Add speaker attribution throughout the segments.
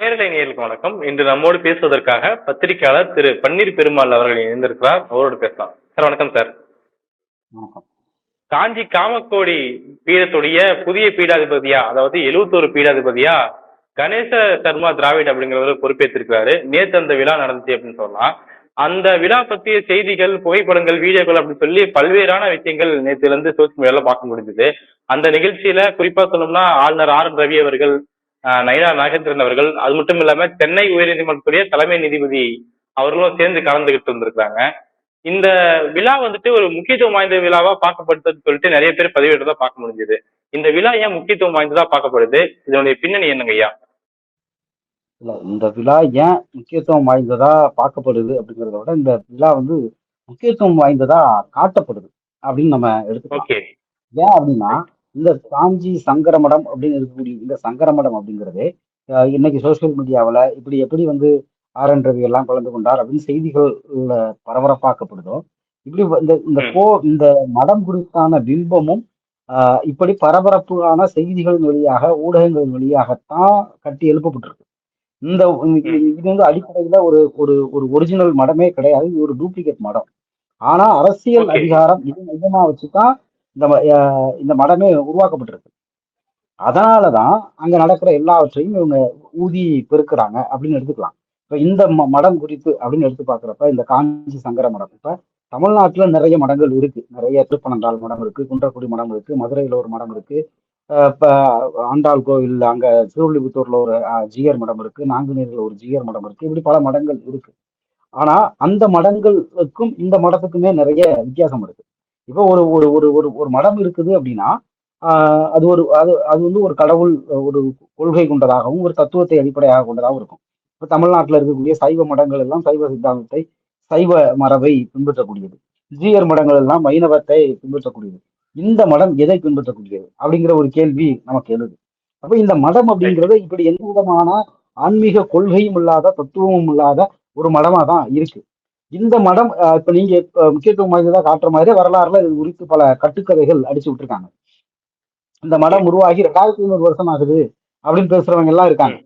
Speaker 1: நேரலை நேயர்களுக்கு வணக்கம். இன்று நம்மோடு பேசுவதற்காக பத்திரிகையாளர் திரு பன்னீர் பெருமாள் அவர்கள் இணைந்திருக்கிறார். அவரோடு பேசலாம். சார் வணக்கம் சார். காஞ்சி காமக்கோடி பீடத்துடைய புதிய பீடாதிபதியா அதாவது எழுவத்தோரு பீடாதிபதியா கணேச சர்மா திராவிட் அப்படிங்கிறவர் பொறுப்பேற்றிருக்கிறாரு. நேற்று அந்த விழா நடந்துச்சு அப்படின்னு சொல்லலாம். அந்த விழா பற்றிய செய்திகள் புகைப்படங்கள் வீடியோக்கள் அப்படின்னு சொல்லி பல்வேறான விஷயங்கள் நேற்றுல இருந்து சோசியல் மீடியால பார்க்க முடிஞ்சது. அந்த நிகழ்ச்சியில குறிப்பா சொல்லணும்னா ஆளுநர் ஆர் என் ரவி அவர்கள் நயினா நாகேந்திரன் அவர்கள் அது மட்டும் இல்லாம சென்னை உயர்நீதிமன்றத்துடைய தலைமை நீதிபதி அவர்களும் சேர்ந்து கலந்துகிட்டு இருந்திருக்காங்க இந்த விழா வந்துட்டு ஒரு முக்கியத்துவம் வாய்ந்த விழாவா பார்க்கப்படுதுன்னு சொல்லிட்டு நிறைய பேர் பதிவேற்றதா பார்க்க முடிஞ்சது. இந்த விழா ஏன் முக்கியத்துவம் வாய்ந்ததா பார்க்கப்படுது? இதனுடைய பின்னணி என்னங்க ஐயா?
Speaker 2: இல்ல இந்த விழா ஏன் முக்கியத்துவம் வாய்ந்ததா பார்க்கப்படுது அப்படிங்கிறத விட இந்த விழா வந்து முக்கியத்துவம் வாய்ந்ததா காட்டப்படுது அப்படின்னு நம்ம எடுத்துக்கலாம். ஏன் அப்படின்னா இந்த காஞ்சி சங்கரமடம் அப்படின்னு இருக்கக்கூடிய இந்த சங்கரமடம் அப்படிங்கிறது அஹ், இன்னைக்கு சோசியல் மீடியாவில் இப்படி எப்படி வந்து ஆர் என் ரவி எல்லாம் கலந்து கொண்டார் அப்படின்னு செய்திகள் பரபரப்பாக்கப்படுதோ இப்படி இந்த இந்த. போ இந்த மடம் குறித்தான பிம்பமும் ஆஹ், இப்படி பரபரப்பான செய்திகளின் வழியாக ஊடகங்களின் வழியாகத்தான் கட்டி எழுப்பப்பட்டிருக்கு இந்த இது வந்து அடிப்படையில ஒரு ஒரு ஒரு ஒரிஜினல் மடமே கிடையாது இது ஒரு டூப்ளிகேட் மடம் ஆனா அரசியல். அதிகாரம் இது மையமா வச்சுதான் இந்த ம- இந்த மடமே உருவாக்கப்பட்டிருக்கு. அதனாலதான் அங்கே நடக்கிற எல்லாவற்றையும் இவங்க ஊதி பெருக்கிறாங்க அப்படின்னு எடுத்துக்கலாம். இப்போ இந்த ம- மடம் குறித்து அப்படின்னு எடுத்து பார்க்குறப்ப இந்த காஞ்சி சங்கர மடம் இப்போ தமிழ்நாட்டில் நிறைய மடங்கள் இருக்கு. நிறைய திருப்பனந்தாள் மடம் இருக்கு குன்றக்குடி மடம் இருக்கு மதுரையில் ஒரு மடம் இருக்கு இப்போ ஆண்டாள் கோவில் அங்கே திருவள்ளிபுத்தூர்ல ஒரு ஜிஆர் ஜீயர் மடம் இருக்கு நாங்குநீரில் ஒரு ஜீயர் மடம் இருக்கு இப்படி பல மடங்கள் இருக்கு. ஆனா அந்த மடங்களுக்கும் இந்த மடத்துக்குமே நிறைய வித்தியாசம் இருக்கு. இப்போ ஒரு ஒரு ஒரு ஒரு ஒரு மடம் இருக்குது அப்படின்னா அது ஒரு அது அது வந்து ஒரு கடவுள் ஒரு கொள்கை கொண்டதாகவும் ஒரு தத்துவத்தை அடிப்படையாக கொண்டதாகவும் இருக்கும். இப்போ தமிழ்நாட்டில் இருக்கக்கூடிய சைவ மடங்கள் எல்லாம் சைவ சித்தாந்தத்தை சைவ மரபை பின்பற்றக்கூடியது. ஜீயர் மடங்கள் எல்லாம் வைணவத்தை பின்பற்றக்கூடியது. இந்த மடம் எதை பின்பற்றக்கூடியது? அப்படிங்கிற ஒரு கேள்வி நமக்கு எழுது. அப்ப இந்த மடம் அப்படிங்கிறது இப்படி எந்த விதமான ஆன்மீக கொள்கையும் இல்லாத தத்துவமும் இல்லாத ஒரு மடமா தான் இருக்கு. இந்த மடம் இப்ப நீங்க முக்கியத்துவம் வாய்ந்ததா காட்டுற மாதிரி வரலாறுல இது குறித்து பல கட்டுக்கதைகள் அடிச்சு விட்டுருக்காங்க. இந்த மடம் உருவாகி ரெண்டாயிரத்தி ஐநூறு வருஷம் ஆகுது அப்படின்னு பேசுறவங்க எல்லாம் இருக்காங்க.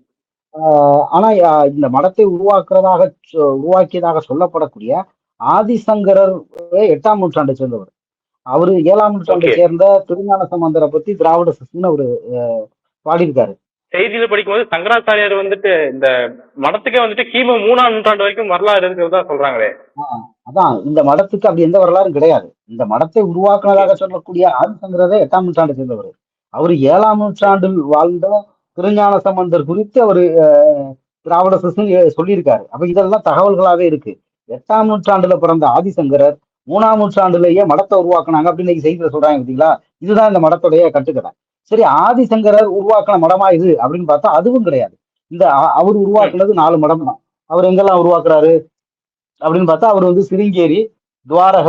Speaker 2: ஆஹ் ஆனா இந்த மடத்தை உருவாக்குறதாக உருவாக்கியதாக சொல்லப்படக்கூடிய ஆதிசங்கரர் எட்டாம் நூற்றாண்டை சேர்ந்தவர். அவரு ஏழாம் நூற்றாண்டை. சேர்ந்த திருஞான சம்பந்தரை பத்தி திராவிட சிஸ்டம்னு அவரு பாடியிருக்காரு.
Speaker 1: செய்தியில படிக்கும்போது சங்கராச்சாரியார் வந்துட்டு இந்த மடத்துக்கே வந்துட்டு கிமு மூணாம் நூற்றாண்டு வரைக்கும் வரலாறு இருக்கிறதா சொல்றாங்களே.
Speaker 2: அதான். இந்த மடத்துக்கு அப்படி எந்த வரலாறும் கிடையாது. இந்த மடத்தை உருவாக்குனதாக சொல்லக்கூடிய ஆதிசங்கரரே எட்டாம் நூற்றாண்டை சேர்ந்தவர். அவர் ஏழாம் நூற்றாண்டில் வாழ்ந்த திருஞான சம்பந்தர் குறித்து அவர் திராவிட சிஸ்டம் சொல்லியிருக்காரு. அப்ப இதெல்லாம் தகவல்களாவே இருக்கு. எட்டாம் நூற்றாண்டுல பிறந்த ஆதிசங்கரர் மூணாம் நூற்றாண்டுலயே மடத்தை உருவாக்குனாங்க. அப்படின்னு இன்னைக்கு செய்தியில சொல்றாங்க பார்த்தீங்களா இதுதான் இந்த மடத்துடைய கட்டுக்கதை. சரி ஆதிசங்கரர் உருவாக்கின மடமா இது? அப்படின்னு பார்த்தா அதுவும் கிடையாது. இந்த அவர் உருவாக்குனது நாலு மடம் தான். அவர் எங்கெல்லாம் உருவாக்குறாரு? அப்படின்னு பார்த்தா அவர் வந்து சிருங்கேரி துவாரக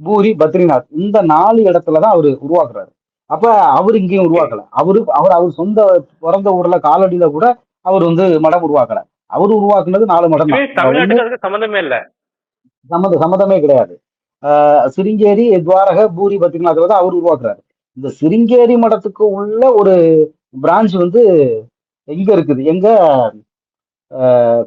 Speaker 2: பூரி பத்ரிநாத். இந்த நாலு இடத்துல தான் அவர் உருவாக்குறாரு. அப்ப அவர் இங்கேயும் உருவாக்கல. அவரு அவர் அவர் சொந்த பிறந்த ஊர்ல காலடியில கூட அவர் வந்து மடம் உருவாக்கல. அவர் உருவாக்குனது நாலு மடம் தான்.
Speaker 1: சம்மந்தமே இல்ல.
Speaker 2: சம்மந்த சம்மந்தமே கிடையாது. ஆஹ் சிருங்கேரி துவாரக பூரி பத்ரிநாத்ல தான் அவர் உருவாக்குறாரு. இந்த சிருங்கேரி மடத்துக்கு உள்ள ஒரு பிரான்ச் வந்து எங்க இருக்குது. எங்க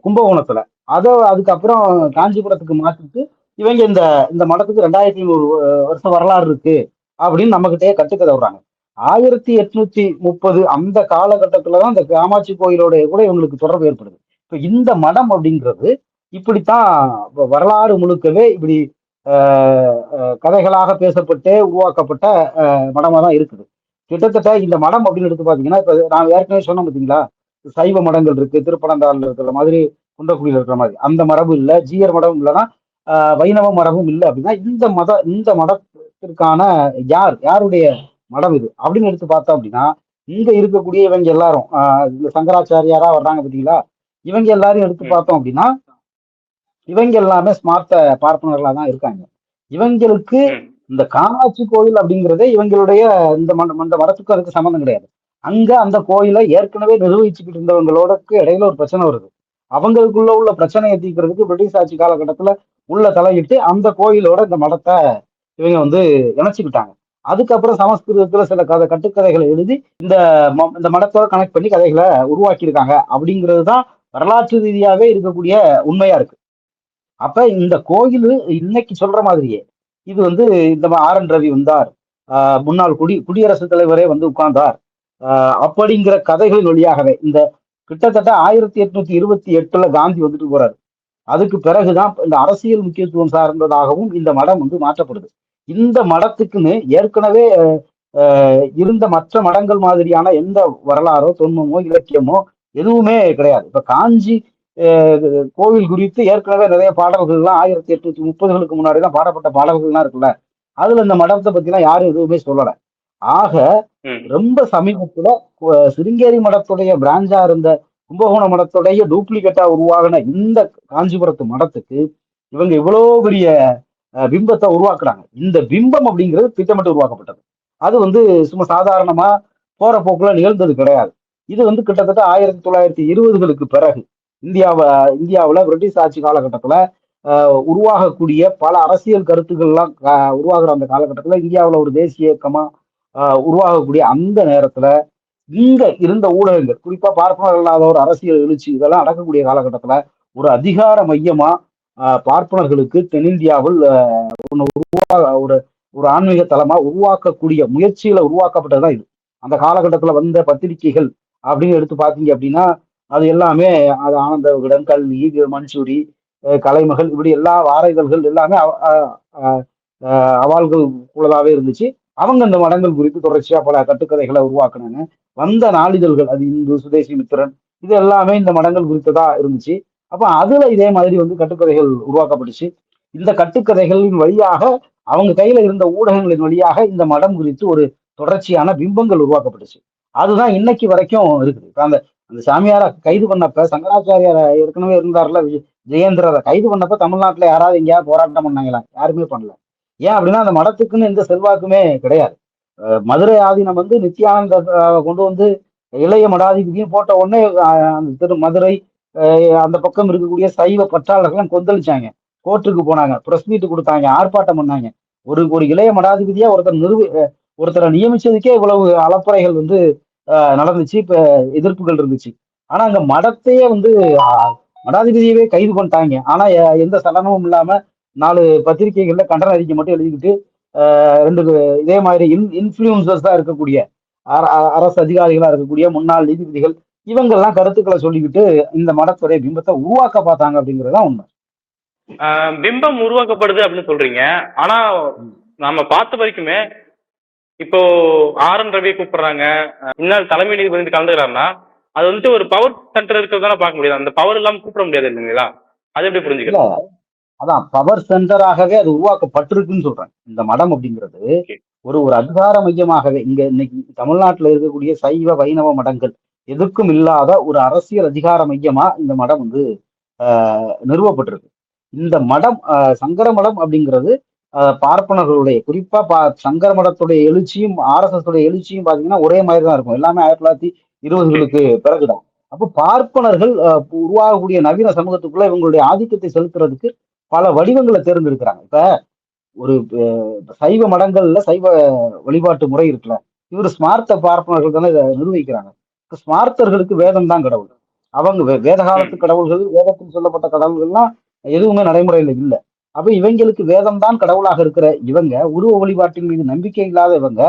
Speaker 2: கும்பகோணத்துல. அதை அதுக்கப்புறம் காஞ்சிபுரத்துக்கு மாத்திட்டு இவங்க இந்த இந்த மடத்துக்கு ரெண்டாயிரத்தி ஐநூறு வருஷம் வரலாறு இருக்கு அப்படின்னு நம்மகிட்டயே கட்டுக்கதை விடுறாங்க ஆயிரத்தி எட்நூத்தி முப்பது அந்த காலகட்டத்துல தான் இந்த காமாட்சி கோயிலோட கூட இவங்களுக்கு தொடர்பு ஏற்படுது. இப்ப இந்த மடம் அப்படிங்கிறது இப்படித்தான் வரலாறு முழுக்கவே இப்படி கதைகளாக பேசப்பட்டே உருவாக்கப்பட்ட மடமா தான் இருக்குது. கிட்டத்தட்ட இந்த மடம் அப்படின்னு எடுத்து பாத்தீங்கன்னா இப்ப நான் ஏற்கனவே சொன்னேன் பாத்தீங்களா? சைவ மடங்கள் இருக்கு திருப்பனந்தாள்ல இருக்கிற மாதிரி குன்றக்குடியில இருக்கிற மாதிரி. அந்த மரபு இல்ல ஜீயர் மடம் இல்லைன்னா வைணவ மரபும் இல்லை அப்படின்னா இந்த மத இந்த மதத்திற்கான யார் யாருடைய மடம் இது? அப்படின்னு எடுத்து பார்த்தோம் அப்படின்னா இங்க இருக்கக்கூடிய இவங்க எல்லாரும் ஆஹ் இந்த சங்கராச்சாரியாரா வர்றாங்க பாத்தீங்களா? இவங்க எல்லாரும் எடுத்து. பார்த்தோம் அப்படின்னா இவங்க எல்லாமே ஸ்மார்த்த பார்ப்பனர்களா தான் இருக்காங்க. இவங்களுக்கு. இந்த காமாட்சி கோயில் அப்படிங்கிறதே இவங்களுடைய இந்த மண்ட இந்த மடத்துக்கும் அதுக்கு சம்மந்தம் கிடையாது. அங்க அந்த கோயிலை ஏற்கனவே நிர்வகிச்சுக்கிட்டு இருந்தவங்களோடக்கு இடையில ஒரு பிரச்சனை வருது. அவங்களுக்குள்ள உள்ள பிரச்சனையை தீர்க்கறதுக்கு பிரிட்டிஷ் ஆட்சி காலகட்டத்துல உள்ள தலையிட்டு அந்த கோயிலோட இந்த மடத்தை இவங்க வந்து இணைச்சுக்கிட்டாங்க. அதுக்கப்புறம் சமஸ்கிருதத்துல சில கதை கட்டுக்கதைகளை எழுதி இந்த இந்த மடத்தோட கனெக்ட் பண்ணி கதைகளை உருவாக்கியிருக்காங்க அப்படிங்கிறது தான் வரலாற்று ரீதியாவே இருக்கக்கூடிய உண்மையா இருக்கு. அப்ப இந்த கோயில் இன்னைக்கு சொல்ற மாதிரியே. இது வந்து இந்த ஆர் என் ரவி வந்தார். ஆஹ் முன்னாள் குடி குடியரசுத் தலைவரே வந்து உட்கார்ந்தார். ஆஹ் அப்படிங்கிற கதைகளின் வழியாகவே இந்த கிட்டத்தட்ட ஆயிரத்தி எட்நூத்தி இருபத்தி எட்டுல காந்தி வந்துட்டு போறாரு. அதுக்கு பிறகுதான் இந்த அரசியல் முக்கியத்துவம் சார்ந்ததாகவும் இந்த மடம் வந்து மாற்றப்படுது. இந்த மடத்துக்குன்னு ஏற்கனவே இருந்த மற்ற மடங்கள் மாதிரியான எந்த வரலாறோ தொன்மமோ இலக்கியமோ எதுவுமே கிடையாது. இப்ப காஞ்சி கோவில் குறித்து ஏற்கனவே நிறைய பாடல்கள்லாம் ஆயிரத்தி எட்நூத்தி முப்பதுகளுக்கு முன்னாடி தான் பாடப்பட்ட பாடல்கள்லாம் இருக்குல்ல அதுல இந்த மடத்தை பத்திலாம் யாரும் எதுவுமே சொல்லல. ஆக. ரொம்ப சமீபத்துல சிருங்கேரி மடத்துடைய பிராஞ்சா இருந்த கும்பகோண மடத்துடைய டூப்ளிகேட்டா உருவாகின இந்த காஞ்சிபுரத்து மடத்துக்கு இவங்க இவ்வளோ பெரிய பிம்பத்தை உருவாக்குறாங்க. இந்த பிம்பம் அப்படிங்கிறது திட்டமிட்டு உருவாக்கப்பட்டது. அது வந்து சும்மா சாதாரணமா போற போக்குல நிகழ்ந்தது கிடையாது. இது வந்து கிட்டத்தட்ட ஆயிரத்தி தொள்ளாயிரத்தி இருபதுகளுக்கு பிறகு இந்தியாவை இந்தியாவில் பிரிட்டிஷ் ஆட்சி காலகட்டத்தில் உருவாகக்கூடிய பல அரசியல் கருத்துக்கள்லாம் உருவாகிற அந்த காலகட்டத்தில் இந்தியாவில் ஒரு தேசிய இயக்கமாக உருவாகக்கூடிய அந்த நேரத்தில் இங்க இருந்த ஊடகங்கள் குறிப்பாக பார்ப்பனர் இல்லாத ஒரு அரசியல் எழுச்சி இதெல்லாம் நடக்கக்கூடிய காலகட்டத்தில் ஒரு அதிகார மையமாக பார்ப்பனர்களுக்கு தென்னிந்தியாவில் ஒன்று உருவாக ஒரு ஒரு ஆன்மீக தலமாக உருவாக்கக்கூடிய முயற்சிகளை உருவாக்கப்பட்டது தான் இது. அந்த காலகட்டத்தில் வந்த பத்திரிகைகள் அப்படின்னு எடுத்து பார்த்தீங்க அப்படின்னா அது எல்லாமே அது ஆனந்த விகடன் கல்வி மன்சூரி கலைமகள் இப்படி எல்லா வார இதழ்கள் எல்லாமே அவால்கள் உள்ளதாகவே இருந்துச்சு. அவங்க இந்த மடங்கள் குறித்து தொடர்ச்சியா பல கட்டுக்கதைகளை உருவாக்குனாங்க வந்த நாளிதழ்கள் அது இந்து சுதேசி மித்திரன் இது எல்லாமே இந்த மடங்கள் குறித்ததா இருந்துச்சு. அப்போ அதுல இதே மாதிரி வந்து கட்டுக்கதைகள் உருவாக்கப்பட்டுச்சு. இந்த கட்டுக்கதைகளின் வழியாக அவங்க கையில இருந்த ஊடகங்களின் வழியாக இந்த மடம் குறித்து ஒரு தொடர்ச்சியான பிம்பங்கள் உருவாக்கப்பட்டுச்சு. அதுதான் இன்னைக்கு வரைக்கும் இருக்குது. அந்த அந்த சாமியாரை கைது பண்ணப்ப சங்கராச்சாரியார் ஏற்கனவே இருந்தார்ல ஜெயேந்திரரை கைது பண்ணப்ப தமிழ்நாட்டுல யாராவது எங்கேயாவது போராட்டம் பண்ணாங்களா? யாருமே பண்ணல. ஏன் அப்படின்னா அந்த மடத்துக்குன்னு எந்த செல்வாக்குமே கிடையாது. மதுரை ஆதீனம் வந்து நித்யானந்த கொண்டு வந்து இளைய மடாதிபதியும் போட்ட உடனே அந்த திரு மதுரை அந்த பக்கம் இருக்கக்கூடிய சைவ பற்றாளர்கள்லாம் கொந்தளிச்சாங்க. கோர்ட்டுக்கு போனாங்க பிரஸ் மீட் கொடுத்தாங்க ஆர்ப்பாட்டம் பண்ணாங்க. ஒரு ஒரு இளைய மடாதிபதியா ஒருத்தர் நிறுவ ஒருத்தரை நியமிச்சதுக்கே இவ்வளவு அலப்பறைகள் வந்து நடந்துச்சு. இப்ப எதிர்ப்புகள் இருந்துச்சு. ஆனா அங்க மடத்தையே வந்து மடாதிபதியவே கைது பண்ணிட்டாங்க. ஆனா எந்த சலனமும் இல்லாம நாலு பத்திரிகைகள்ல கண்டன அறிக்கை மட்டும் எழுதிக்கிட்டு ரெண்டு இதே மாதிரி இன் இன்ஃபுளுசர்ஸ் தான் இருக்கக்கூடிய அரசு அதிகாரிகளா இருக்கக்கூடிய முன்னாள் நீதிபதிகள் இவங்கெல்லாம் கருத்துக்களை சொல்லிக்கிட்டு இந்த மடத்துடைய பிம்பத்தை உருவாக்க பார்த்தாங்க அப்படிங்கறதுதான் உண்மை.
Speaker 1: ஆஹ் பிம்பம் உருவாக்கப்படுது அப்படின்னு சொல்றீங்க. ஆனா நாம பார்த்த வரைக்குமே இப்போ ஆர் என் ரவியை கூப்பிடுறாங்க. இந்நாள் தலைமை நீதிபதி வந்து கலந்துக்கிறாருன்னா அது வந்துட்டு ஒரு பவர் சென்டர் இருக்கிறதான பார்க்க முடியாது. அந்த பவர் இல்லாம கூப்பிட முடியாது இல்லைங்களா? அது எப்படி புரிஞ்சுக்கலாம்
Speaker 2: அதான் பவர் சென்டராகவே அது உருவாக்கப்பட்டிருக்குன்னு சொல்றேன். இந்த மடம் அப்படிங்கிறது. ஒரு ஒரு அதிகார மையமாகவே இங்க இன்னைக்கு தமிழ்நாட்டுல இருக்கக்கூடிய சைவ வைணவ மடங்கள் எதுக்கும் இல்லாத ஒரு அரசியல் அதிகார மையமா இந்த மடம் வந்து நிறுவப்பட்டிருக்கு. இந்த மடம் சங்கர மடம் அப்படிங்கிறது பார்ப்பனர்களுடைய குறிப்பா பா சங்கர மடத்துடைய எழுச்சியும் ஆர்எஸ்எஸ் உடைய எழுச்சியும் பாத்தீங்கன்னா ஒரே மாதிரி தான் இருக்கும். எல்லாமே ஆயிரத்தி தொள்ளாயிரத்தி இருபதுகளுக்கு பிறகுதான். அப்போ பார்ப்பனர்கள் உருவாகக்கூடிய நவீன சமூகத்துக்குள்ள இவங்களுடைய ஆதிக்கத்தை செலுத்துறதுக்கு பல வடிவங்களை தேர்ந்தெடுக்கிறாங்க. இப்ப ஒரு சைவ மடங்கள்ல சைவ வழிபாட்டு முறை இருக்குல்ல. இவர் ஸ்மார்த்த பார்ப்பனர்கள் தானே இதை நிர்வகிக்கிறாங்க ஸ்மார்த்தர்களுக்கு வேதம் தான் கடவுள். அவங்க வேத காலத்து கடவுள்கள் வேதத்தில் சொல்லப்பட்ட கடவுள்கள்லாம் எதுவுமே நடைமுறையில இல்லை. அப்ப இவங்களுக்கு வேதம் தான் கடவுளாக இருக்கிற இவங்க உருவ வழிபாட்டின் மீது நம்பிக்கை இல்லாத இவங்க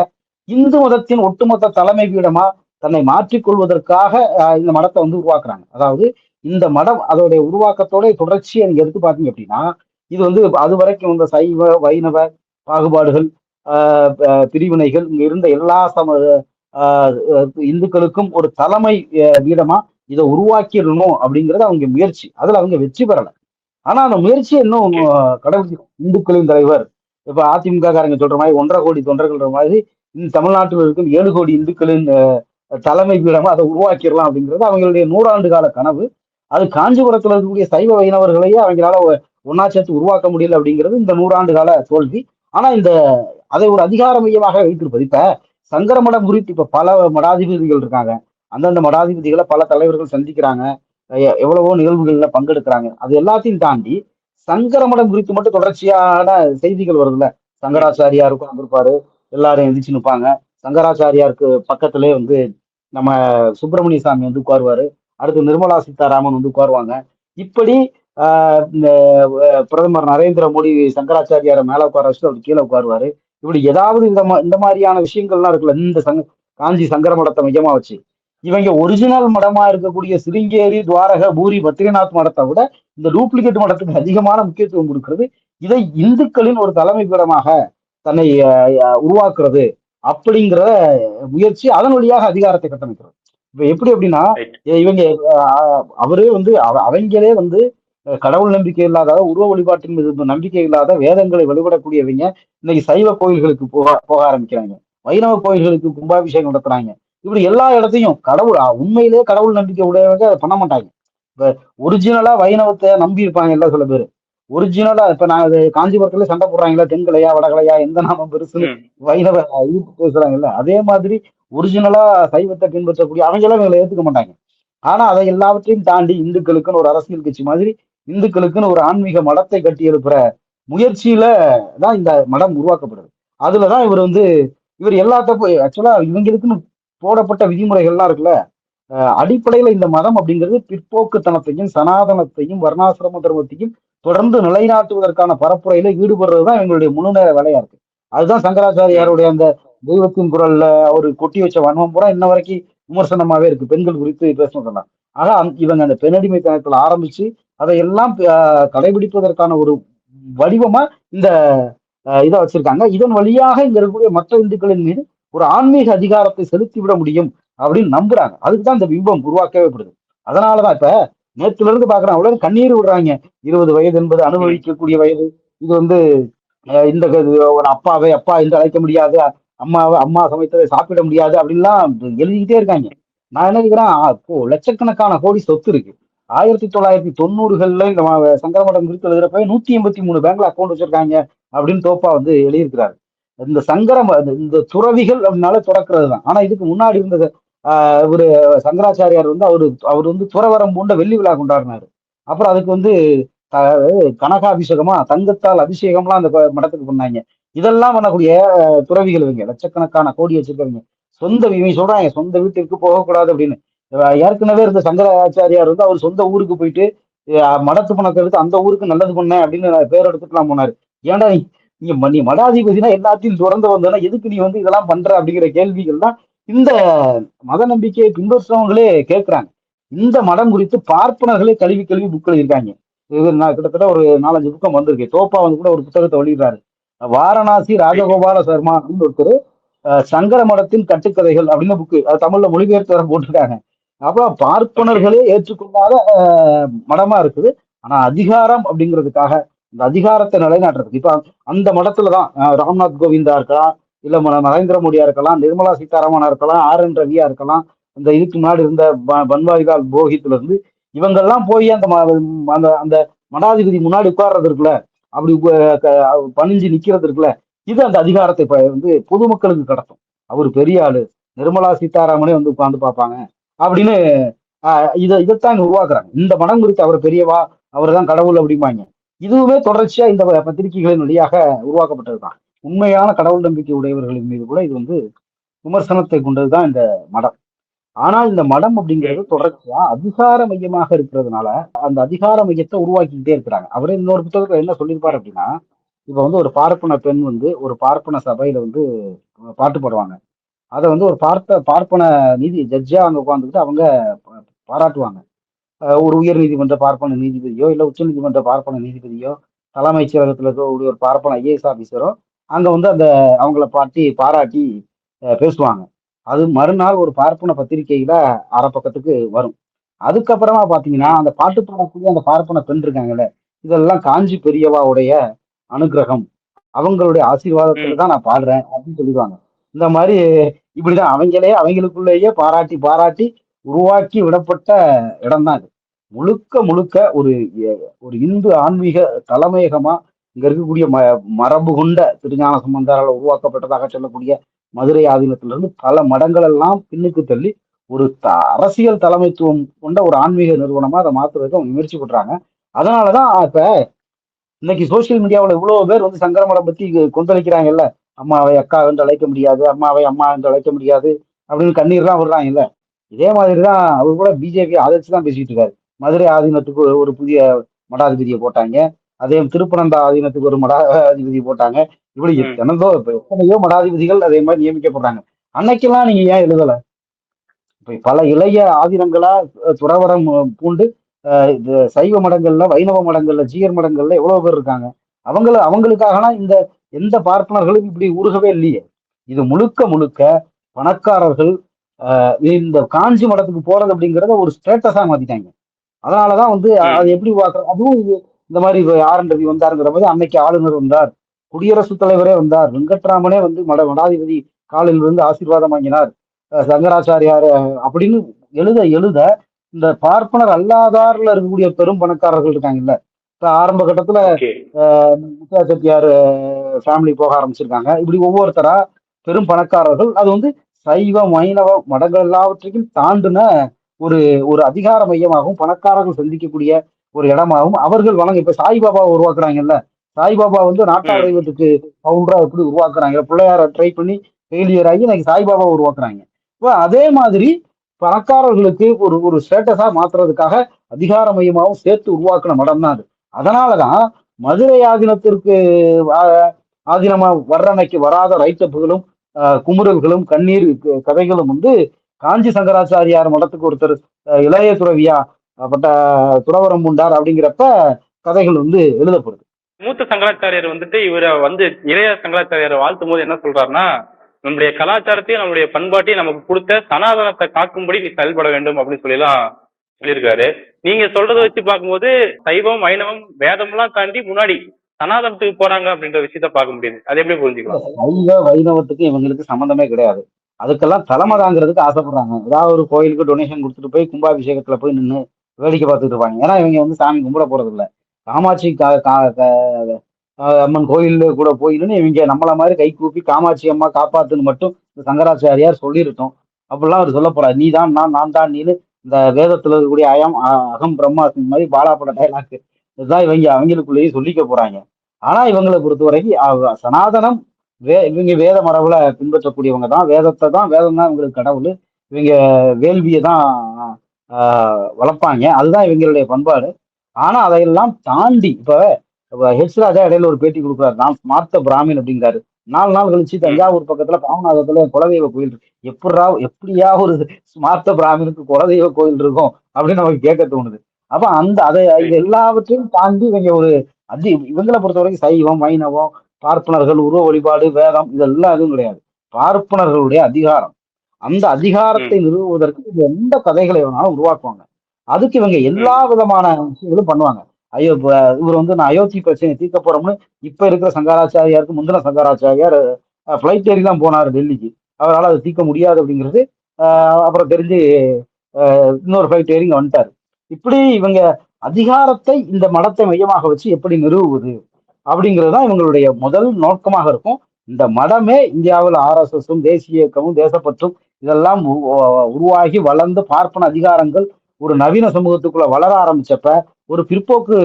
Speaker 2: இந்து மதத்தின் ஒட்டுமொத்த தலைமை பீடமா தன்னை மாற்றிக்கொள்வதற்காக இந்த மடத்தை வந்து உருவாக்குறாங்க. அதாவது இந்த மடம் அதோடைய உருவாக்கத்தோட தொடர்ச்சியை நீங்க எடுத்து பார்த்தீங்க அப்படின்னா இது வந்து அது வரைக்கும் இந்த சைவ வைணவ பாகுபாடுகள் பிரிவினைகள் இங்க இருந்த எல்லா சம இந்துக்களுக்கும் ஒரு தலைமை வீடமா இதை உருவாக்கிடணும் அப்படிங்கிறது அவங்க முயற்சி. அதுல அவங்க வெற்றி பெறலை. ஆனா அந்த முயற்சி இன்னும் ஆஹ் கடைபிடி இந்துக்களின் தலைவர் இப்ப அதிமுக காரங்க சொல்ற மாதிரி ஒன்றரை கோடி தொண்டர்கள்ன்ற மாதிரி தமிழ்நாட்டில் இருக்கும் ஏழு கோடி இந்துக்களின் தலைமை பீடமா அதை உருவாக்கிடலாம் அப்படிங்கிறது அவங்களுடைய நூறாண்டு கால கனவு. அது காஞ்சிபுரத்துல இருக்கக்கூடிய சைவ வைணவர்களையே அவங்களால ஒ- ஒண்ணா சேர்த்து உருவாக்க முடியல அப்படிங்கிறது இந்த நூறாண்டு கால தோல்வி. ஆனா இந்த அதை ஒரு அதிகார மையமாக வைத்திருப்பது இப்ப சங்கர மடம் குறித்து இப்ப பல மடாதிபதிகள் இருக்காங்க. அந்தந்த மடாதிபதிகளை பல தலைவர்கள் சந்திக்கிறாங்க. எவ்வளவோ நிகழ்வுகள்ல பங்கெடுக்கிறாங்க. அது எல்லாத்தையும் தாண்டி சங்கர மடம் குறித்து மட்டும் தொடர்ச்சியான செய்திகள் வருதுல்ல. சங்கராச்சாரியாருக்கும் வந்திருப்பாரு எல்லாரும் எந்திரிச்சு நிற்பாங்க சங்கராச்சாரியாருக்கு பக்கத்திலே வந்து நம்ம சுப்பிரமணிய சாமி வந்து உட்காருவாரு. அடுத்து நிர்மலா சீதாராமன் வந்து உட்காருவாங்க. இப்படி ஆஹ் இந்த பிரதமர் நரேந்திர மோடி சங்கராச்சாரியாரை மேல உட்கார வச்சுட்டு அவர் கீழே உட்காருவாரு. இப்படி ஏதாவது இந்த மா- இந்த மாதிரியான விஷயங்கள்லாம் இருக்குல்ல. இந்த சங்க காஞ்சி சங்கர மடத்தை மையமா வச்சு. இவங்க ஒரிஜினல் மடமா இருக்கக்கூடிய சிருங்கேரி துவாரக பூரி பத்ரிநாத் மடத்தை விட இந்த டூப்ளிகேட் மடத்துக்கு அதிகமான முக்கியத்துவம் கொடுக்கிறது. இதை இந்துக்களின் ஒரு தலைமை பீடமாக தன்னை உருவாக்குறது அப்படிங்கிற முயற்சி அதன் வழியாக அதிகாரத்தை கட்டமைக்கிறது. இப்ப எப்படி அப்படின்னா இவங்க அவரே வந்து அவ- அவங்களே வந்து கடவுள் நம்பிக்கை இல்லாத உருவ வழிபாட்டின் மீது நம்பிக்கை இல்லாத வேதங்களை வழிபடக்கூடியவங்க இன்னைக்கு சைவ கோயில்களுக்கு போக போக ஆரம்பிக்கிறாங்க. வைணவ கோயில்களுக்கு கும்பாபிஷேகம் நடத்துறாங்க. இப்படி எல்லா இடத்தையும் கடவுள் அஹ், உண்மையிலே கடவுள் நம்பிக்கை உடையவங்க அதை பண்ண மாட்டாங்க. இப்ப ஒரிஜினலா வைணவத்தை நம்பி இருப்பாங்க எல்லாம் சில பேர். ஒரிஜினலா இப்ப நான் காஞ்சிபுரத்துல சண்டை போடுறாங்களா தென்கலையா வடகலையா எந்த நாமம் பெருசுன்னு. வைணவ இழுத்து பேசுறாங்கல்ல அதே மாதிரி ஒரிஜினலா சைவத்தை பின்பற்றக்கூடிய அவங்க எல்லாம் இவங்களை ஏத்துக்க மாட்டாங்க. ஆனா அதை எல்லாவற்றையும் தாண்டி இந்துக்களுக்குன்னு ஒரு அரசியல் கட்சி மாதிரி இந்துக்களுக்குன்னு ஒரு ஆன்மீக மடத்தை கட்டி எழுப்புற முயற்சியில தான் இந்த மடம் உருவாக்கப்படுது. அதுலதான் இவர் வந்து இவர் எல்லாத்த போய் ஆக்சுவலா இவங்களுக்குன்னு போடப்பட்ட விதிமுறைகள்லாம் இருக்குல்ல? அடிப்படையில இந்த மதம் அப்படிங்கிறது பிற்போக்குத்தனத்தையும் சனாதனத்தையும் வர்ணாசிரம தர்மத்தையும் தொடர்ந்து நிலைநாட்டுவதற்கான பரப்புரையில ஈடுபடுறது தான் முழுநேர வேலையா இருக்கு. அதுதான் சங்கராச்சாரியாருடைய அந்த தெய்வத்தின் குரல்ல அவர் கொட்டி வச்ச வன்மம் பூரா இன்ன வரைக்கும் விமர்சனமாவே இருக்கு பெண்கள் குறித்து பேசணும்னா ஆக இவங்க அந்த பெண்ணடிமைத்தனத்துல ஆரம்பிச்சு அதையெல்லாம் கடைபிடிப்பதற்கான ஒரு வடிவமா இந்த இதை வச்சிருக்காங்க. இதன் வழியாக இங்க இருக்கக்கூடிய மற்ற இந்துக்களின் மீது ஒரு ஆன்மீக அதிகாரத்தை செலுத்தி விட முடியும் அப்படின்னு நம்புறாங்க. அதுக்கு தான் இந்த பிம்பம் உருவாக்கவேப்படுது அதனாலதான் இப்ப நேற்றுல இருந்து பாக்குறேன் அவ்வளவு கண்ணீர் விடுறாங்க. இருபது வயது என்பது அனுபவிக்கக்கூடிய வயது. இது வந்து இந்த இது ஒரு அப்பாவை அப்பா என்று அழைக்க முடியாது. அம்மாவை அம்மா சமைத்ததை சாப்பிட முடியாது அப்படின்லாம் எழுதிக்கிட்டே இருக்காங்க. நான் என்ன கேட்கிறேன் லட்சக்கணக்கான கோடி சொத்து இருக்கு. ஆயிரத்தி தொள்ளாயிரத்தி தொண்ணூறுகள்ல இந்த சங்கரமடம் குறித்து எழுதுறப்ப நூத்தி எண்பத்தி மூணு பேங்க்ல அக்கௌண்ட் வச்சிருக்காங்க அப்படின்னு தோப்பா வந்து எழுதியிருக்கிறாரு. இந்த சங்கரம் இந்த- துறவிகள் அப்படின்னால துறக்கிறது தான் ஆனா இதுக்கு முன்னாடி இருந்தது ஆஹ் ஒரு சங்கராச்சாரியார் வந்து அவரு அவர் வந்து துறவரம் பூண்ட வெள்ளி விழா கொண்டாடினாரு. அப்புறம் அதுக்கு வந்து த- கனகாபிஷேகமா தங்கத்தால் அபிஷேகம்லாம் அந்த மடத்துக்கு பண்ணாங்க. இதெல்லாம் பண்ணக்கூடிய துறவிகள் இவங்க லட்சக்கணக்கான கோடி வச்சிருக்கவங்க. சொந்த இவங்க சொல்றாங்க சொந்த வீட்டிற்கு போகக்கூடாது அப்படின்னு. ஏற்கனவே இருந்த சங்கராச்சாரியார் வந்து அவர் சொந்த ஊருக்கு போயிட்டு மடத்து பணத்தை எடுத்து அந்த ஊருக்கு நல்லது பண்ணேன் அப்படின்னு பேர் எடுத்துக்கலாம் போனாரு. ஏன்டா நீ நீங்க நீ மடாதிபதினா எல்லாத்தையும் துறந்து வந்தனா எதுக்கு நீ வந்து இதெல்லாம் பண்ற அப்படிங்கிற கேள்விகள் தான் இந்த மத நம்பிக்கையை பின்பற்றவங்களே கேட்கிறாங்க இந்த மடம் குறித்து பார்ப்பனர்களே கல்வி கல்வி புக் எழுதியிருக்காங்க. இது நான் கிட்டத்தட்ட ஒரு நாலஞ்சு புக்கம் வந்திருக்கு. தோப்பா வந்து கூட ஒரு புத்தகத்தை வெளியிடுறாரு. வாரணாசி ராஜகோபால சர்மா அப்படின்னு ஒருத்தர் சங்கர மடத்தின் கட்டுக்கதைகள் அப்படின்னு புக்கு அது தமிழ்ல மொழிபெயர்த்து வர போட்டிருக்காங்க. அப்ப பார்ப்பனர்களே ஏற்றுக்கொள்ளாத மடமா இருக்குது. ஆனா அதிகாரம் அப்படிங்கிறதுக்காக இந்த அதிகாரத்தை நிலைநாட்டுறதுக்கு. இப்ப அந்த மடத்துலதான் ராம்நாத் கோவிந்தா இருக்கலாம் இல்ல ம- நரேந்திர மோடியா இருக்கலாம் நிர்மலா சீதாராமனா இருக்கலாம் ஆர் என் ரவியா இருக்கலாம் இந்த இதுக்கு முன்னாடி இருந்த ப- பன்வாரிலால் புரோஹித்ல இருந்து இவங்கெல்லாம் போய் அந்த ம- அந்த அந்த மடாதிபதி முன்னாடி உட்கார்றது இருக்குல்ல அப்படி பணிஞ்சு நிக்கிறது இருக்குல்ல இது அந்த அதிகாரத்தை வந்து பொதுமக்களுக்கு கடத்தும். அவர் பெரிய ஆளு நிர்மலா சீதாராமனே வந்து உட்கார்ந்து பார்ப்பாங்க அப்படின்னு இதை இதைத்தான் உருவாக்குறாங்க. இந்த மடம் குறித்து அவர் பெரியவா அவர் தான் கடவுள் அப்படிம்பாங்க. இதுவுமே தொடர்ச்சியா இந்த பத்திரிகைகளின் வழியாக உருவாக்கப்பட்டதுதான். உண்மையான கடவுள் நம்பிக்கை உடையவர்களின் மீது கூட இது வந்து விமர்சனத்தை கொண்டதுதான் இந்த மடம். ஆனால் இந்த மடம் அப்படிங்கிறது தொடர்ச்சியா அதிகார மையமாக இருக்கிறதுனால அந்த அதிகார மையத்தை உருவாக்கிக்கிட்டே இருக்கிறாங்க. அவரே இன்னொரு புத்தகத்துல என்ன சொல்லியிருப்பாரு அப்படின்னா இப்ப வந்து ஒரு பார்ப்பன பெண் வந்து ஒரு பார்ப்பன சபையில வந்து பாட்டு பாடுவாங்க. அதை வந்து ஒரு பார்த்த பார்ப்பன நீதி ஜட்ஜா அங்க உட்காந்துக்கிட்டு அவங்க பாராட்டுவாங்க. ஒரு உயர் நீதிமன்ற பார்ப்பன நீதிபதியோ இல்ல உச்ச நீதிமன்ற பார்ப்பன நீதிபதியோ தலைமைச் செயலகத்துல இருக்கக்கூடிய ஒரு பார்ப்பன ஐஏஎஸ் ஆபீசரோ அங்க வந்து அந்த அவங்கள பாட்டி பாராட்டி பேசுவாங்க. அது மறுநாள் ஒரு பார்ப்பன பத்திரிகையில அரை பக்கத்துக்கு வரும். அதுக்கப்புறமா பாத்தீங்கன்னா அந்த பாட்டு பாடக்கூடிய அந்த பார்ப்பன பெண் இருக்காங்கல்ல இதெல்லாம் காஞ்சி பெரியவாவுடைய அனுகிரகம். அவங்களுடைய ஆசீர்வாதத்துல தான் நான் பாடுறேன் அப்படின்னு சொல்லிடுவாங்க. இந்த மாதிரி இப்படிதான் அவங்களே அவங்களுக்குள்ளேயே பாராட்டி பாராட்டி உருவாக்கி விடப்பட்ட இடம்தான் அது. இது முழுக்க முழுக்க ஒரு ஒரு இந்து ஆன்மீக தலைமையகமா இங்க இருக்கக்கூடிய ம மரபு கொண்ட திருஞான சம்பந்தரால் உருவாக்கப்பட்டதாக சொல்லக்கூடிய மதுரை ஆதீனத்திலிருந்து பல மடங்கள் எல்லாம் பின்னுக்கு தள்ளி ஒரு த- அரசியல் தலைமைத்துவம் கொண்ட ஒரு ஆன்மீக நிறுவனமா அதை மாத்துறதுக்கு அவங்க முயற்சி பண்றாங்க. அதனாலதான் இப்ப இன்னைக்கு சோசியல் மீடியாவில் இவ்வளவு பேர் வந்து சங்கரமடம் பத்தி கொந்தளிக்கிறாங்கல்ல. அம்மாவை அக்கா என்று அழைக்க முடியாது அம்மாவை அம்மா என்று அழைக்க முடியாது அப்படின்னு கண்ணீர்லாம் விடுறாங்கல்ல. இதே மாதிரி தான் அவர் கூட பிஜேபி ஆதரிச்சு தான் பேசிட்டு இருக்காரு. மதுரை ஆதீனத்துக்கு ஒரு- புதிய மடாதிபதியை போட்டாங்க. அதே திருப்பனந்தா ஆதீனத்துக்கு ஒரு மடாதிபதி போட்டாங்க. இப்படி. எத்தனதோ இப்ப எத்தனையோ மடாதிபதிகள் அதே மாதிரி நியமிக்கப்படுறாங்க. அன்னைக்கெல்லாம் நீங்க ஏன் எழுதல? இப்ப பல இளைய ஆதீனங்களா துறவரம் பூண்டு சைவ மடங்கள்ல வைணவ மடங்கள்ல ஜீயர் மடங்கள்ல எவ்வளவு பேர் இருக்காங்க? அவங்கள அவங்களுக்காகலாம் இந்த எந்த பார்ப்பனர்களும் இப்படி உருகவே இல்லையே. இது முழுக்க முழுக்க பணக்காரர்கள் இந்த காஞ்சி மடத்துக்கு போறது அப்படிங்கறத ஒரு ஸ்டேட்டஸா மாத்திட்டாங்க. அதனாலதான் வந்து. அது எப்படி பார்க்கற அதுவும் இது இந்த மாதிரி ஆர் என் ரவி வந்தாருங்கிற போது அன்னைக்கு ஆளுநர் வந்தார். குடியரசுத் தலைவரே வந்தார். வெங்கட்ராமனே வந்து மட மடாதிபதி காலில் இருந்து ஆசீர்வாதம் வாங்கினார். சங்கராச்சாரியார் அப்படின்னு எழுத எழுத இந்த பார்ப்பனர் அல்லாதார்ல இருக்கக்கூடிய பெரும் பணக்காரர்கள் இருக்காங்கல்ல. இப்ப ஆரம்ப கட்டத்துல
Speaker 1: ஓகே.
Speaker 2: முத்துரா செட்டியார் ஃபேமிலி போக ஆரம்பிச்சிருக்காங்க. இப்படி ஒவ்வொருத்தரா பெரும் பணக்காரர்கள். அது வந்து சைவ வைணவ மடங்கள் எல்லாவற்றையும் தாண்டின ஒரு ஒரு அதிகார மையமாகவும் பணக்காரர்கள் சந்திக்கக்கூடிய ஒரு இடமாகவும் அவர்கள் வழங்க இப்ப சாய்பாபா உருவாக்குறாங்கல்ல. சாய்பாபா வந்து நாட்டார். தெய்வத்துக்கு பவுண்டரா எப்படி உருவாக்குறாங்க? பிள்ளையார ட்ரை பண்ணி ஃபெயிலியர் ஆகி இன்னைக்கு சாய்பாபா உருவாக்குறாங்க. இப்போ அதே மாதிரி பணக்காரர்களுக்கு ஒரு ஒரு ஸ்டேட்டஸா மாத்துறதுக்காக அதிகார மையமாகவும் சேர்த்து உருவாக்குன மடம் தான் அது. அதனாலதான் மதுரை ஆதீனத்திற்கு ஆதீனமா வர்ற அன்னைக்கு வராத ரைட்டப்புகளும் குமுறல்களும் கண்ணீர் க- கதைகளும் வந்து காஞ்சி சங்கராச்சாரியார் மடத்துக்கு ஒருத்தர் இளைய துறவியா பட்ட துறவரம் உண்டார் அப்படிங்கிறப்ப கதைகள் வந்து எழுதப்படுது.
Speaker 1: மூத்த சங்கராச்சாரியார் வந்துட்டு இவரை வந்து இளைய சங்கராச்சாரியாரை வாழ்த்தும் போது என்ன சொல்றாருன்னா நம்முடைய கலாச்சாரத்தையும் நம்முடைய பண்பாட்டையும் நமக்கு கொடுத்த சனாதனத்தை காக்கும்படி நீ செயல்பட வேண்டும் அப்படின்னு சொல்லிலாம் சொல்லியிருக்காரு. நீங்க சொல்றதை வச்சு பார்க்கும்போது சைவம் வைணவம் வேதம்லாம் தாண்டி முன்னாடி சனாதனத்துக்கு போறாங்க அப்படின்ற விஷயத்த பார்க்க முடியுது. அது எப்படி புரிஞ்சுக்கலாம்?
Speaker 2: சைவ வைணவத்துக்கு இவங்களுக்கு சம்மந்தமே கிடையாது. அதுக்கெல்லாம் தலைமை தாங்கிறதுக்கு ஆசைப்படுறாங்க. ஏதாவது ஒரு கோயிலுக்கு டொனேஷன் கொடுத்துட்டு போய் கும்பாபிஷேகத்துல போய் நின்று வேடிக்கை பார்த்துட்டு இருப்பாங்க. ஏன்னா இவங்க வந்து சாமி கும்பிட போறது இல்ல காமாட்சி கா- அம்மன் கோயில் கூட போயின்னு இவங்க நம்மள மாதிரி கை கூப்பி காமாட்சி அம்மா காப்பாத்துன்னு மட்டும் இந்த சங்கராச்சாரியார் சொல்லிருட்டோம் அப்படிலாம் அவர் சொல்ல போறாரு. நீ தான் நான் நான் தான் நீனு இந்த வேதத்துல இருக்கக்கூடிய அயம் அ- அகம் பிரம்மாஸ்மி மாதிரி பாலாப்பட டைலாக்கு இதுதான் இவங்க அவங்களுக்குள்ளேயே சொல்லிக்க போறாங்க. ஆனா இவங்களை பொறுத்த வரைக்கும் சனாதனம் வே இவங்க வேத மரபுல பின்பற்றக்கூடியவங்க தான். வேதத்தை தான் வேதம் தான் இவங்களுக்கு கடவுள். இவங்க வேள்வியை தான் வளர்ப்பாங்க. அதுதான் இவங்களுடைய பண்பாடு. ஆனா அதையெல்லாம் தாண்டி இப்ப இப்ப ஹெச் ராஜா இடையில ஒரு பேட்டி கொடுக்குறாரு. நான் ஸ்மார்த்த பிராமின் அப்படிங்கிறாரு. நாலு நாள் கழிச்சு தஞ்சாவூர் பக்கத்துல பாவநாதத்துல குலதெய்வ கோயில் எப்படா எப்படியா ஒரு ஸ்மார்த்த பிராமினுக்கு குலதெய்வ கோயில் இருக்கும் அப்படின்னு நமக்கு கேட்க தோணுது. அப்ப அந்த அதை இது எல்லாவற்றையும் தாண்டி இவங்க ஒரு அதி இவங்களை பொறுத்த வரைக்கும் சைவம் வைணவம் பார்ப்பனர்கள் உருவ வழிபாடு வேதம் இதெல்லாம் எதுவும் கிடையாது. பார்ப்பனர்களுடைய அதிகாரம். அந்த அதிகாரத்தை நிறுவுவதற்கு எந்த கதைகளை வேணாலும் உருவாக்குவாங்க. அதுக்கு இவங்க எல்லா விதமான விஷயங்களும் பண்ணுவாங்க. ஐயோ இப்ப இவர் வந்து நான் அயோத்தி பிரச்சனையை தீர்க்க போறோம்னு இப்ப இருக்கிற சங்கராச்சாரியாருக்கு முந்தின சங்கராச்சாரியார் ஃபிளைட் ஏறி தான் போனார் டெல்லிக்கு. அவரால் அதை தீர்க்க முடியாது அப்படிங்கிறது அப்புறம் தெரிஞ்சு இன்னொரு ஃபிளைட் ஏறி இங்க வந்துட்டாரு. இப்படி இவங்க அதிகாரத்தை இந்த மடத்தை மையமாக வச்சு எப்படி நிறுவுவது அப்படிங்கிறது தான் இவங்களுடைய முதல் நோக்கமாக இருக்கும். இந்த மடமே இந்தியாவில் ஆர்எஸ்எஸும் தேசிய இயக்கமும் தேசப்பற்றும் இதெல்லாம் உருவாகி வளர்ந்து பார்ப்பன அதிகாரங்கள் ஒரு நவீன சமூகத்துக்குள்ள வளர ஆரம்பிச்சப்ப ஒரு பிற்போக்கு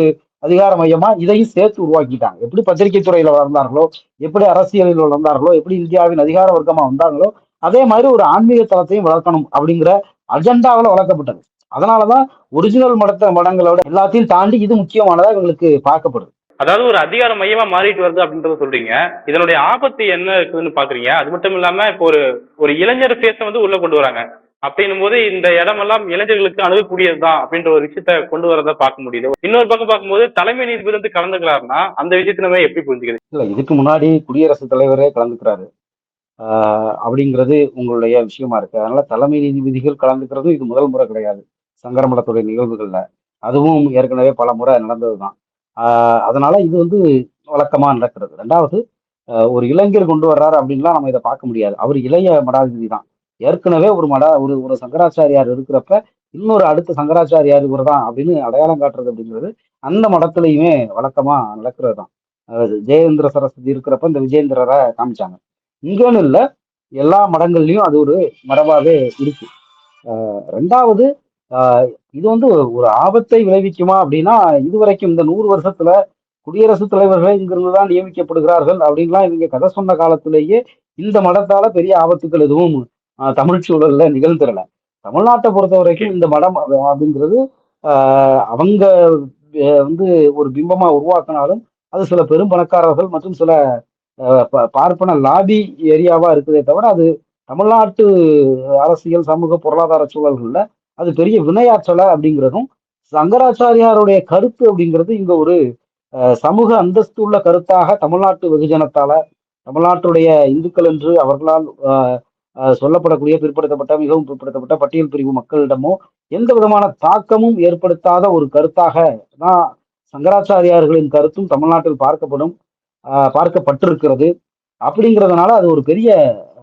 Speaker 2: அதிகார மையமா இதையும் சேர்த்து உருவாக்கிட்டாங்க. எப்படி பத்திரிகை துறையில வளர்ந்தார்களோ எப்படி அரசியலில் வளர்ந்தார்களோ எப்படி இந்தியாவின் அதிகார வர்க்கமா வந்தாங்களோ அதே மாதிரி ஒரு ஆன்மீக தளத்தையும் வளர்க்கணும் அப்படிங்கிற அஜெண்டாவில் வளர்க்கப்பட்டது. அதனாலதான் ஒரிஜினல் மடத்த மடங்களோட எல்லாத்தையும் தாண்டி இது முக்கியமானதா இவங்களுக்கு பார்க்கப்படுது.
Speaker 1: அதாவது ஒரு அதிகார மையமா மாறிட்டு வருது அப்படின்றத சொல்றீங்க. இதனுடைய ஆபத்து என்ன இருக்குதுன்னு பாக்குறீங்க. அது மட்டும் இல்லாம இப்போ ஒரு ஒரு இளைஞர் பேச வந்து உள்ள கொண்டு வராங்க. அப்படின்னும் போது இந்த இடமெல்லாம் இளைஞர்களுக்கு அணுகக்கூடியது தான் அப்படின்ற ஒரு விஷயத்த கொண்டு வரதை பார்க்க முடியுது. இன்னொரு பக்கம் பார்க்கும்போது தலைமை நீதிபதி வந்து கலந்துக்கிறாருன்னா அந்த விஷயத்தை நம்ம எப்படி புரிஞ்சுக்கிறது?
Speaker 2: இல்ல இதுக்கு முன்னாடி குடியரசுத் தலைவரே கலந்துக்கிறாரு. அப்படிங்கிறது உங்களுடைய விஷயமா இருக்கு. அதனால தலைமை நீதிபதிகள் கலந்துக்கிறதும் இது முதல் முறை கிடையாது. சங்கரமடத்துடைய நிகழ்வுகள்ல. அதுவும் ஏற்கனவே பல முறை நடந்ததுதான். ஆஹ் அதனால இது வந்து வழக்கமா நடக்கிறது. ரெண்டாவது ஒரு இளைஞர் கொண்டு வர்றாரு அப்படின்லாம் நம்ம இதை பார்க்க முடியாது. அவர் இளைய மடாதிபதி தான் ஏற்கனவே ஒரு மடா ஒரு ஒரு சங்கராச்சாரியார் இருக்கிறப்ப இன்னொரு அடுத்த சங்கராச்சாரியார் இவர் தான் அப்படின்னு அடையாளம் காட்டுறது அப்படிங்கிறது அந்த மடத்துலையுமே வழக்கமா நடக்கிறது தான் ஜெயேந்திர சரஸ்வதி இருக்கிறப்ப இந்த விஜயேந்திரரை காமிச்சாங்க. இங்கேன்னு இல்லை எல்லா மடங்கள்லையும் அது ஒரு மரபாவே இருக்கு. ரெண்டாவது இது வந்து ஒரு ஆபத்தை விளைவிக்குமா அப்படின்னா இதுவரைக்கும் இந்த நூறு வருஷத்துல குடியரசுத் தலைவர்களே இங்கிருந்து தான் நியமிக்கப்படுகிறார்கள் அப்படின்லாம் இவங்க கதை சொன்ன காலத்திலேயே இந்த மடத்தால பெரிய ஆபத்துக்கள் எதுவும் தமிழ் சூழல்ல நிகழ்ந்துடல. தமிழ்நாட்டை பொறுத்த வரைக்கும் இந்த மடம் அப்படிங்கிறது அவங்க வந்து ஒரு பிம்பமா உருவாக்கினாலும் அது சில பெரும் பணக்காரர்கள் மற்றும் சில ப- பார்ப்பன லாபி ஏரியாவா இருக்குதே தவிர அது தமிழ்நாட்டு அரசியல் சமூக பொருளாதார சூழல்கள்ல அது பெரிய வினையாற்றல அப்படிங்கிறதும் சங்கராச்சாரியாருடைய கருத்து அப்படிங்கிறது இங்க ஒரு சமூக அந்தஸ்து உள்ள கருத்தாக தமிழ்நாட்டு வெகுஜனத்தால தமிழ்நாட்டுடைய இந்துக்கள் என்று அவர்களால் சொல்லப்படக்கூடிய பிற்படுத்தப்பட்ட மிகவும் பிற்படுத்தப்பட்ட பட்டியல் பிரிவு மக்களிடமோ எந்த விதமான தாக்கமும் ஏற்படுத்தாத ஒரு கருத்தாக தான் சங்கராச்சாரியார்களின் கருத்தும் தமிழ்நாட்டில் பார்க்கப்படும் பார்க்கப்பட்டிருக்கிறது. அப்படிங்கிறதுனால அது ஒரு பெரிய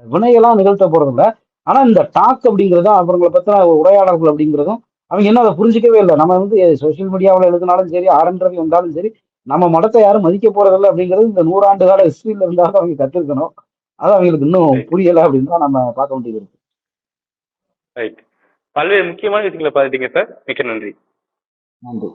Speaker 2: வினையெல்லாம் நிகழ்த்த போறதில்ல. ஆனா இந்த டாக் அப்படிங்கிறத அவங்களை பத்தின உரையாடல்கள் அப்படிங்கிறதும் அவங்க என்ன அதை புரிஞ்சிக்கவே இல்லை. நம்ம வந்து சோசியல் மீடியாவில் எழுதினாலும் சரி ஆரன் ரவி வந்தாலும் சரி நம்ம மடத்தை யாரும் மதிக்க போறதில்லை அப்படிங்கிறது இந்த நூறாண்டு கால ஹிஸ்டரியில இருந்தாலும் அவங்க கத்துருக்கணும் அது அவங்களுக்கு இன்னும். புரியல அப்படின்னு தான் நம்ம பார்க்க வேண்டியது இருக்கு.
Speaker 1: ரைட் பல்வேறு முக்கியமான விஷயங்களை பார்த்துட்டீங்க சார் மிக்க நன்றி.
Speaker 2: நன்றி.